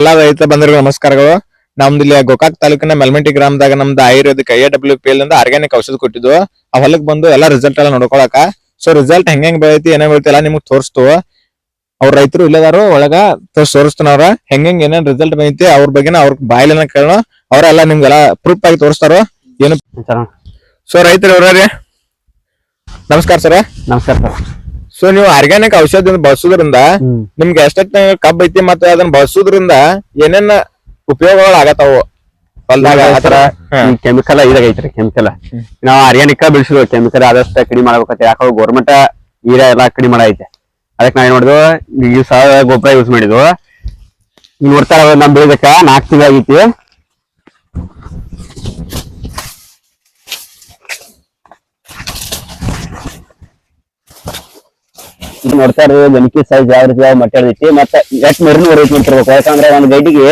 ಎಲ್ಲಾ ರೈತ ಬಂಧುಗಳು ನಮಸ್ಕಾರಗಳು. ನಮ್ದು ಇಲ್ಲಿ ಗೋಕಾಕ್ ತಾಲೂಕಿನ ಮೆಲ್ಮೆಂಟಿ ಗ್ರಾಮದಾಗ ನಮ್ದು ayurvedic I W P L ಇಂದ ಆರ್ಗ್ಯಾನಿಕ್ ಔಷಧ ಕೊಟ್ಟಿದ್ದು. ಆ ಹೊಲಕ್ ಬಂದು ಎಲ್ಲಾ ರಿಸಲ್ಟ್ ಎಲ್ಲ ನೋಡ್ಕೊಳಕ. ಸೊ ರಿಸಲ್ಟ್ ಹೆಂಗ್ ಹೆಂಗ್ ಬೆಳೈತಿ ಏನೇ ಬೆಳೈತಿ ಎಲ್ಲ ನಿಮ್ಗೆ ತೋರಿಸ್ತು. ಅವ್ರ ರೈತರು ಇಲ್ಲದಾರು ಒಳಗ ತೋರ್ಸ್ ತೋರಿಸ್ತಾನವ್ರ. ಹೆಂಗ್ ಹೆಂಗ್ ಏನೇನ್ ರಿಸಲ್ಟ್ ಬಂದೈತಿ ಅವ್ರ ಬಗ್ಗೆ ಅವ್ರ ಬಾಯಿಲೆನ ಕೇಳೋ ಅವ್ರೆಲ್ಲ ನಿಮ್ಗೆಲ್ಲ ಪ್ರೂಫ್ ಆಗಿ ತೋರಿಸ್ತಾರೋ ಏನು ಸೊ ರೈತರು ಅವ್ರ ನಮಸ್ಕಾರ ಸರ್. ನಮಸ್ಕಾರ ಸರ್. ಸೊ ನೀವು ಆರ್ಗ್ಯಾನಿಕ್ ಔಷಧ ಬಳಸೋದ್ರಿಂದ ನಿಮ್ಗೆ ಎಷ್ಟ ಕಬ್ಬ ಐತಿ ಮತ್ತೆ ಅದನ್ನ ಬಳಸೋದ್ರಿಂದ ಏನೇನ ಉಪಯೋಗಗಳು ಆಗತ್ತಾವು? ಹೊಲ್ದಾಗ ಆತರ ಕೆಮಿಕಲ್ ಇದಾಗೈತ್ರಿ ಕೆಮಿಕಲ್ ನಾವು ಆರ್ಗ್ಯಾನಿಕ್ ಬೆಳೆಸಿದ್ವಿ ಕೆಮಿಕಲ್ ಆದಷ್ಟು ಕಡಿಮೆ ಮಾಡ್ಬೇಕಂತ ಯಾಕಂದ್ರೆ ಗೌರ್ಮೆಂಟ್ ಈರ ಎಲ್ಲಾ ಕಡಿಮೆ ಮಾಡೈತೆ. ಅದಕ್ಕೆ ನಾವ್ ಏನ್ ಮಾಡಿದ್ವು ಈ ಸಾವಯವ ಗೊಬ್ಬರ ಯೂಸ್ ಮಾಡಿದ್ವು. ನೋಡ್ತಾರ ನಮ್ ಬೆಳಿಬೇಕ ನಾಲ್ಕು ತಿಂಗಳಾಗೈತಿ ಇದು ನೋಡ್ತಾ ಇರೋದು ಗಣಕಿ ಸೈಜ್ ಯಾವ ರೀತಿ ಮಟ್ಟ ಹಿಡ್ದೈತಿ ಮತ್ತೆ ಎಷ್ಟ್ ಮರಿನೂ ಹೊರೈತಿ ನಿಂತಿರ್ಬೇಕು ಯಾಕಂದ್ರೆ ಒಂದ್ ಗೈಡಿಗೆ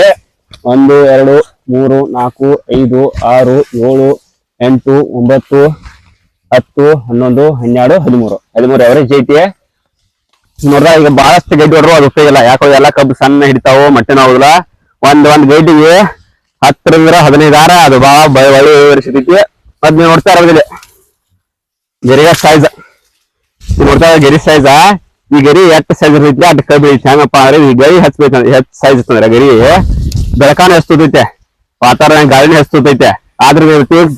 ಒಂದು, ಎರಡು, ಮೂರು, ನಾಲ್ಕು, ಐದು, ಆರು, ಏಳು, ಎಂಟು, ಒಂಬತ್ತು, ಹತ್ತು, ಹನ್ನೊಂದು, ಹನ್ನೆರಡು, ಹದಿಮೂರು. ಹದಿಮೂರು ಎವರೇಜ್ ಐತಿ. ನೋಡ್ದ ಈಗ ಬಹಳಷ್ಟು ಗಡ್ಡಿ ಹೊಡ್ರು, ಅದು ಉಪಯೋಗ ಇಲ್ಲ. ಯಾಕೋ ಎಲ್ಲ ಕಬ್ಬು ಸಣ್ಣ ಹಿಡಿತಾವು, ಮಟ್ಟನ ಹೋಗಲ್ಲ ಒಂದ್ ಒಂದ್ ಗೈಡಿಗೆ ಹತ್ತರಿಂದ ಹದಿನೈದಾರ ಅದು ಬಹಳ ಒಳ್ಳೆ ಇಳಿವರಿ ಅದ್ ನೀವು ನೋಡ್ತಾ ಇರೋದಿಲ್ಲ ಗೆರಿಗ ಸೈಜ್ ನೋಡ್ತಾ ಗೆರಿ ಸೈಜ್ ಈ ಗರಿ ಎಟ್ ಸೈಜ್ ಇರ್ತೈತಿ ಅಟ್ ಕಬ್ಬಿ ಹೆಂಗಪ್ಪ ಅಂದ್ರೆ ಈ ಗರಿ ಹಚ್ಬೇಕಂದ್ರೆ ಹೆಚ್ಚ್ ಸೈಜ್ ಇರ್ತಂದ್ರೆ ಗರಿ? ಬೆಳಕಾನ ಹಚ್ತೈತೆ. ವಾತಾವರಣ ಗಾಳಿನ ಹಚ್ತೈತೆ. ಆದ್ರ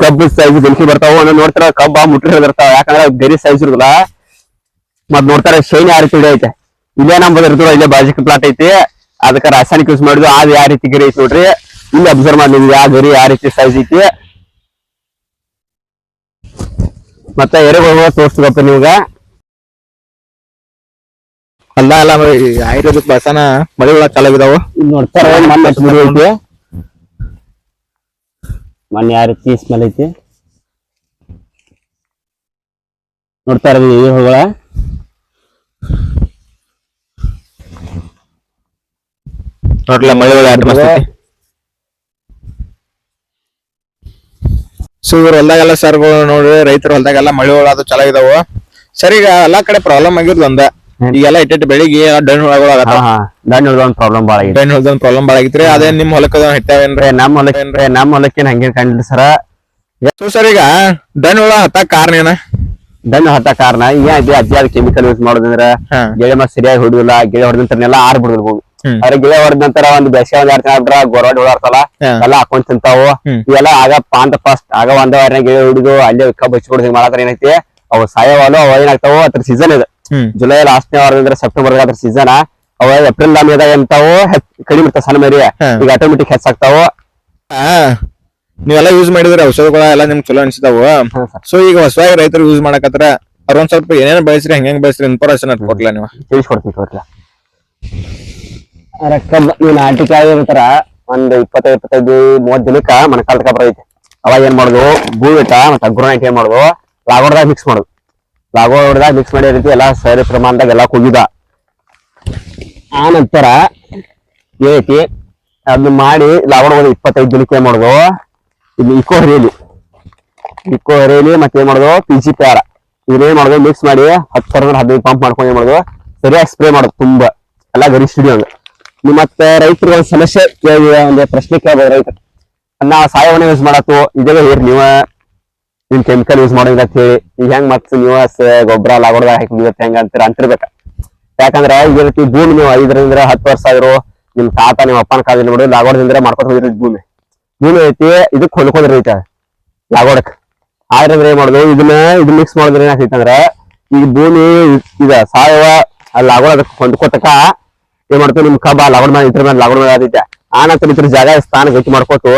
ಕಬ್ಬು ಸೈಜ್ ಬೆಂಕಿ ಬರ್ತಾವ ನೋಡ್ತಾರ? ಕಬ್ಬ ಮುಟ್ಟಿ ಹಿಡಿದಿರ್ತಾವ ಯಾಕಂದ್ರೆ ಗರಿ ಸೈಜ್ ಇರುದಿಲ್ಲ. ಮತ್ ನೋಡ್ತಾರೆ ಶೈನ್ ಯಾವ ರೀತಿ ಹಿಡಿಯೈತೆ ಇಲ್ಲೇ ನಮ್ ಇರ್ತದ, ಇಲ್ಲೇ ಬಾಜಿಕ್ ಪ್ಲಾಟ್ ಐತಿ. ಅದಕ್ಕೆ ರಾಸಾಯನಿಕ ಯೂಸ್ ಮಾಡುದು ಅದು ಯಾವ ರೀತಿ ಗರಿ ಐತಿ ನೋಡ್ರಿ. ಇಲ್ಲಿ ಅಬ್ಸರ್ವ್ ಮಾಡಿದ್ವಿ ಯಾವ ಗರಿ ಯಾವ ರೀತಿ ಸೈಜ್ ಐತಿ. ಮತ್ತೆ ಎರೆಗೊಳ ತೋರಿಸ್ಬೇಕಪ್ಪ ನೀವಾಗ ಅಲ್ಲ ಅಲ್ಲ ಆಯುರ್ವೇದಿಕ್ ಬಸನ ಮಳೆ ಚಾಲಾಗಿದಾವು ಇಲ್ಲಿ ನೋಡ್ತಾರ ಮಣ್ಣು ಯಾವ ರೀತಿ ಸ್ಮೆಲ್ ಐತಿ? ನೋಡ್ತಾ ಇರೋದು ಈ ಹೂಗಳ ನೋಡ್ಲ ಮಳೆ ಒಳಗೆ ಮಸ್ತ್ ಐತಿ ಸೊ ಇವ್ರ ಹೊಲ್ದಾಗೆಲ್ಲ ಸರ್ಗಳು ನೋಡ್ರಿ ರೈತರ ಹೊಲ್ದಾಗೆಲ್ಲ ಮಳಿಗಳು ಅದು ಚಲಾಗಿದಾವು ಸರ್ ಈಗ ಎಲ್ಲಾ ಕಡೆ ಪ್ರಾಬ್ಲಮ್ ಆಗಿರೋದು ಒಂದ. ಈಗೆಲ್ಲ ಇಟ್ಟಿಟ್ಟು ಬೆಳಿಗ್ಗೆ ಡನ್ ಹುಳಗಳು ಹಾ ಡನ್ ಹಾ. ದಾಂಡ್ ಹಿಡ್ದು ಒಂದು ಪ್ರಾಬ್ಲಮ್ ಬಾಳ ಐತಿ ಡೈನ್ ಪ್ರಾಬ್ಲಮ್ ಬಾಳ ಆಗಿತ್ರಿ. ಅದೇ ನಿಮ್ ಹೊಲಕ್ಕ ಹಿಟ್ಟಾವೇನ್ರಿ ಏ, ನಮ್ಮ ಹೊಲಕ್ಕೆ ನಮ್ ಹೊಲಕ್ಕೇನ್ ಹಂಗೇನ್ ಕಂಡಿಲ್ಲ ಸರ. ಸೊ ಸರ್ ಈಗ ಡೈನ್ ಹುಳ ಹತ್ತಾಕ ಕಾರಣ ಏನ? ಡನ್ ಹತ್ತ ಕಾರಣ ಏನ್ ಅದು ಕೆಮಿಕಲ್ ಯೂಸ್ ಮಾಡೋದಂದ್ರ ಗಿಳೆ ಗೆಳೆ ಮತ್ ಸರಿಯಾಗಿ ಹೊಡಿಲ್ಲ ಗೆಳೆ ಹೊಡೆದ ನಂತರ ಆರ್ ಹ್ಮ್. ಅದ್ರ ಗಿಳೆ ಹೊಡೆದ ನಂತರ ಒಂದ್ ಬೇಸಿಗೆ ಒಂದ್ ಎರಡ್ ತಿಂಗಳ ಎಲ್ಲಾ ಗೊರವಾಡಿ ಹುಳ ಎಲ್ಲ ಹಾಕೊಂಡ್ ತಿಂತಾವು. ಇವೆಲ್ಲ ಆಗ ಪಾಂತ ಫಸ್ಟ್ ಆಗ ಒಂದ್ ವಾರನ ಗಿಳೆ ಹಿಡಿದು ಅಲ್ಲೇ ಕಬ್ಬು ಹಚ್ಚಿ ಹಿಂಗ್ ಮಾಡತ್ರ ಏನೈತಿ? ಅವು ಸಾಯವಾಲು ಅವ ಏನಾಗ್ತಾವ ಅದ್ರ ಸೀಸನ್ ಇದೆ. ಜುಲೈ ಲಾಸ್ಟ್ನೇ ವಾರದಿಂದ ಸೆಪ್ಟೆಂಬರ್ ಅದ್ರ ಸೀಸನ್ ಅವ ಏಪ್ರಿಲ್ ಮೇದಾಗ ಎಂತಾವು ಕಡಿಮೆ ಇರ್ತಾವ ಸಣ್ಣ ಮರಿ. ಈಗ ಆಟೋಮೆಟಿಕ್ ಹೆಚ್ಚಾಗ್ತಾವ ಆ, ನೀವೆಲ್ಲ ಯೂಸ್ ಮಾಡಿದ್ರೆ ಔಷಧಗಳ ಎಲ್ಲ ನಿಮ್ಗೆ ಚಲೋ ಅನಿಸ್ತಾವ ಸೊ ಈಗ ಹೊಸದಾಗಿ ರೈತರು ಯೂಸ್ ಮಾಡಕತ್ರ ಅವ್ರ ಒಂದ್ ಸ್ವಲ್ಪ ಏನೇನ್ ಬೆಳೆಸ್ರಿ ಹೆಂಗ್ ಹೆಂಗ್ ಬೆಳೆಸ್ರಿ ಇನ್ಫಾರ್ಮೇಶನ್ ಅಟ್ ಕೊಡ್ಲ ನೀವು? ತಿಳಿಸ್ಕೊಡ್ತೀನಿ ಕೊಡ್ಲ ರೊಕ್ಕ ನೀವು ನಾಟಿಕಾಯಿ ಇರ್ತಾರ ಒಂದ್ ಇಪ್ಪತ್ತೈದು ಇಪ್ಪತ್ತೈದು ಮೂವತ್ ದಿನಕ್ಕ ಮಣಕಾಲ ತಕ ಬರೈತಿ ಅವಾಗ ಏನ್ ಮಾಡುದು? ಭೂಮಿ ಮತ್ತ ಅಗ್ರೋನೈಟ್ ಏನ್ ಮಾಡುದು? ಲಾಗೋಡ್ದಾಗ ಮಿಕ್ಸ್ ಮಾಡುದು. ಲಾಗೋಡ್ದಾಗ ಮಿಕ್ಸ್ ಮಾಡಿ ರೀತಿ ಎಲ್ಲಾ ಸರಿ ಪ್ರಮಾಣದಾಗ ಎಲ್ಲಾ ಕುಗಿದ. ಆ ನಂತರ ಏನೈತಿ ಅದನ್ನ ಮಾಡಿ ಲಾಗೋಡ್ ಒಂದು ಇಪ್ಪತ್ತೈದು ದಿನಕ್ಕೆ ಏನ್ ಮಾಡುದು? ಇಲ್ಲಿ ಇಕೋ ಹರಿಯಲಿ ಇಕೋ ಹರಿಯಲಿ ಮತ್ತೆ ಏನ್ ಮಾಡುದು? ಪಿ ಜಿ ಪ್ಯಾರ ಇದನ್ನೇನ್ ಮಾಡುದು? ಮಿಕ್ಸ್ ಮಾಡಿ ಹತ್ತು ಸಾವಿರದ ಹದಿನೈದು ಪಂಪ್ ಮಾಡ್ಕೊಂಡು ಏನ್ ಮಾಡುದು? ಸರಿಯಾಗಿ ಸ್ಪ್ರೇ ಮಾಡೋದು ತುಂಬಾ. ಎಲ್ಲ ಗರಿ ಸ್ಟುಡಿಯೋ ನೀವು ಮತ್ತೆ ರೈತರಿಗೆ ಒಂದು ಸಮಸ್ಯೆ ಕೇಳಿ ಒಂದು ಪ್ರಶ್ನೆ ಕೇಳ್ಬೋದು ರೈತರು. ನಾವು ಸಾಯವನ್ನ ಯೂಸ್ ಮಾಡತ್ತು ಇದೇ ಹೇಳಿ ನೀವ ನಿಮ್ ಕೆಮಿಕಲ್ ಯೂಸ್ ಮಾಡೋದಿಲ್ಲ ಅಂತ ಹೇಳಿ ಈಗ ಹೆಂಗ್ ಮತ್ತೆ ನೀವು ಗೊಬ್ಬರ ಲಾಗೋಡ್ದಾಗ ಹಾಕಿ ಮುಗಿಯುತ್ತೆ ಹೆಂಗ ಅಂತೀರ ಅಂತಿರ್ಬೇಕ. ಯಾಕಂದ್ರೆ ಈ ರೀತಿ ಭೂಮಿ ನೀವು ಐದರಿಂದ ಹತ್ತು ವರ್ಷ ಆಗಿರೋ ನಿಮ್ ತಾತ ನಿಮ್ಮ ಅಪ್ಪನ ಕಾಲದಲ್ಲಿ ನೋಡಿ ಲಾಗೋಡದಿಂದ ಮಾಡ್ಕೊತ ಭೂಮಿ. ಭೂಮಿ ಐತಿ, ಇದಕ್ ಹೊಲ್ಕೊಂಡ್ರಿ ಐತೆ ಲಾಗೋಡಕ್. ಆದ್ರೆ ಏನ್ ಮಾಡುದು, ಇದನ್ನ ಇದು ಮಿಕ್ಸ್ ಮಾಡಿದ್ರೆ ಏನಾಗ್ತೈತೆ ಅಂದ್ರೆ, ಈ ಭೂಮಿ ಇದ ಸಾವಯವ ಅಲ್ಲಿ ಅದಕ್ಕೆ ಹೊಂದ್ಕೊತಕ ಏನ್ ಮಾಡ್ತೀವಿ, ನಿಮ್ ಕಬ್ಬ, ಲಾಗೋಡ್ ಮೇಲೆ ಇದ್ರ ಮೇಲೆ ಲಾಗೋಡ್ ಮೇಲೆ ಆದೈತೆ. ಆ ನಂತರ ಇದ್ರ ಜಾಗ ಸ್ಥಾನ ಗಟ್ಟಿ ಮಾಡ್ಕೊತು,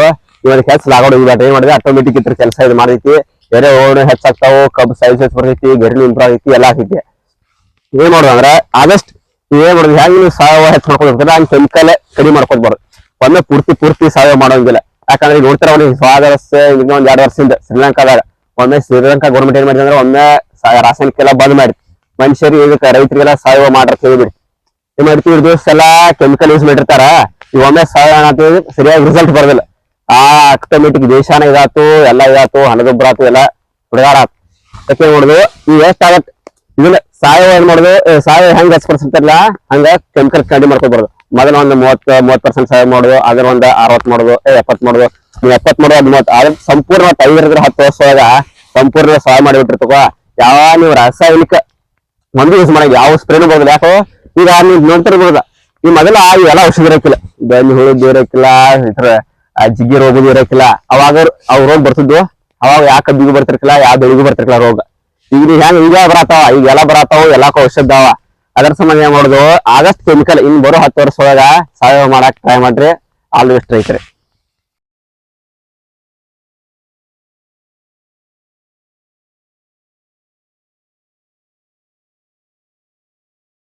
ಇವಾಗ ಕೆಲಸ ಲಾಗೋಡ್ ಇಲ್ಲ ಏನ್ ಮಾಡಿದ್ರೆ ಆಟೋಮೆಟಿಕ್ ಇದ್ರ ಕೆಲಸ ಇದು ಮಾಡೈತಿ. ಬೇರೆ ಓಡ್ ಹೆಚ್ಚಾಗ್ತಾವು, ಕಬ್ ಸೈಜ್ ಹೆಚ್ಚು ಬರ್ತೈತಿ ಗರಿನು ಇಂಪ್ರೂವ್ ಆಗೈತಿ ಎಲ್ಲ ಆಗೈತಿ ಏನ್ ಮಾಡೋದು ಅಂದ್ರೆ ಆದಷ್ಟು ಏನ್ ಮಾಡೋದು ಹೆಂಗ್ ನೀವು ಸಾವಯವ ಹೆಚ್ಚು ಮಾಡ್ಕೊಳ್ತಾರೆ ಹಂಗ್ ಕೆಮಿಕಲ್ ಕಡಿಮೆ ಮಾಡ್ಕೊಂಡ್ಬಾರ್ದು ಒಮ್ಮೆ ಪೂರ್ತಿ ಪೂರ್ತಿ ಸಾವಯವ ಮಾಡೋಂಗಿಲ್ಲ. ಯಾಕಂದ್ರೆ ಈಗ ನೋಡ್ತಾರ ಅವ್ನಿಗೆ ಸ್ವಾದ ವರ್ಷ ಇನ್ನೊಂದ್ ಎರಡು ವರ್ಷದಿಂದ ಶ್ರೀಲಂಕಾದಾಗ. ಒಮ್ಮೆ ಶ್ರೀಲಂಕಾ ಗೌರ್ಮೆಂಟ್ ಏನ್ ಮಾಡಿದ್ರೆ ಒಮ್ಮೆ ರಾಸಾಯನಿಕ ಎಲ್ಲ ಬಂದ್ ಮಾಡಿ. ಮನುಷ್ಯರಿಗೆ ಇದಕ್ಕೆ, ರೈತರಿಗೆಲ್ಲ ಸಾವಯವ ಮಾಡ್ರ ಕೇಳಿಬಿಡಿ ಏನ್ ಮಾಡ್ತೀವಿ ದಿವಸ ಎಲ್ಲಾ ಕೆಮಿಕಲ್ ಯೂಸ್ ಮಾಡಿರ್ತಾರ. ಈ ಒಮ್ಮೆ ಸಾವಯವ ಸರಿಯಾಗಿ ರಿಸಲ್ಟ್ ಬರೋದಿಲ್ಲ. ಆ ಆಟೋಮೆಟಿಕ್ ದೇಶಾನ ಇದಾತು, ಎಲ್ಲ ಇದಾತು ಹಣಗೊಬ್ಬರ ಆತು ಎಲ್ಲ ಹುಡುಗಾರ ಆತು ಯಾಕೆ ಮಾಡುದು? ಈ ವೇಸ್ಟ್ ಆಗತ್? ಇದನ್ನ ಸಾವಯವ ಏನ್ ಮಾಡುದು? ಸಾವಯವ ಹೆಂಗ್ ಹಚ್ಕೊಡ್ಸಿರ್ತಾರಲ್ಲ, ಹಂಗ ಕೆಮಿಕಲ್ ಕಡಿಮೆ ಮಾಡ್ಕೊಬಾರ್ದು. ಮೊದಲ ಒಂದು ಮೂವತ್ ಮೂವತ್ ಪರ್ಸೆಂಟ್ ಸಾಯ ಮಾಡುದು ಅದ್ರ ಒಂದು ಅರವತ್ ಮಾಡೋದು ಎಪ್ಪತ್ ಮಾಡೋದು. ನೀವು ಎಪ್ಪತ್ ಮಾಡುದು ಅದ್ ಮೂವತ್ ಅದ್ರ ಸಂಪೂರ್ಣ ಐದರಿಂದ ಹತ್ತು ವರ್ಷ ಒಳಗ ಸಂಪೂರ್ಣ ಸಹಾಯ ಮಾಡಿಬಿಟ್ಟಿರ್ತಕ ಯಾವ ನೀವು ರಾಸಾಯನಿಕ, ಒಂದು ಯೂಸ್ ಮಾಡಂಗ ಯಾವ ಸ್ಪ್ರೇನು ಬರೋದಿಲ್ಲ. ಯಾಕೋ? ಈಗ ನೀವು ನೋಡ್ತಿರ್ಬೋದ? ಈ ಮೊದಲ ಎಲ್ಲ ಔಷಧಿ ಇರಕ್ಕಿಲ್ಲ. ಬೆನ್ನು ಹುಳು ಇರಕ್ಕಿಲ್ಲ ಇತರ ಆ ಜಿಗಿ ರೋಗದು ಇರಕಿಲ್ಲ. ಅವಾಗ ಅವ್ರ ರೋಗ ಬರ್ತಿದ್ವು. ಅವಾಗ ಯಾಕ ಕಬ್ಬಿಗೂ ಬರ್ತಿರ್ಕಿಲ್ಲ ಯಾವ ಬೆಳಿಗೂ ಬರ್ತಿರ್ಕಿಲ್ಲ ರೋಗ. ಈಗ ಹೆಂಗ್ ಈಗ ಬರತಾವ? ಈಗ ಎಲ್ಲಾ ಬರತಾವ, ಎಲ್ಲಾಕ ಔಷಧ ಅವ ಅದರ ಸಂಬಂಧ ಏನ್ ಮಾಡುದು? ಆಗಸ್ಟ್ ಕೆಮಿಕಲ್ ಇನ್ ಬರೋ ಹತ್ತು ವರ್ಷ ಒಳಗ ಸಾವಯವ ಮಾಡಕ್ ಟ್ರೈ ಮಾಡ್ರಿ. All best ರೈತರಿ.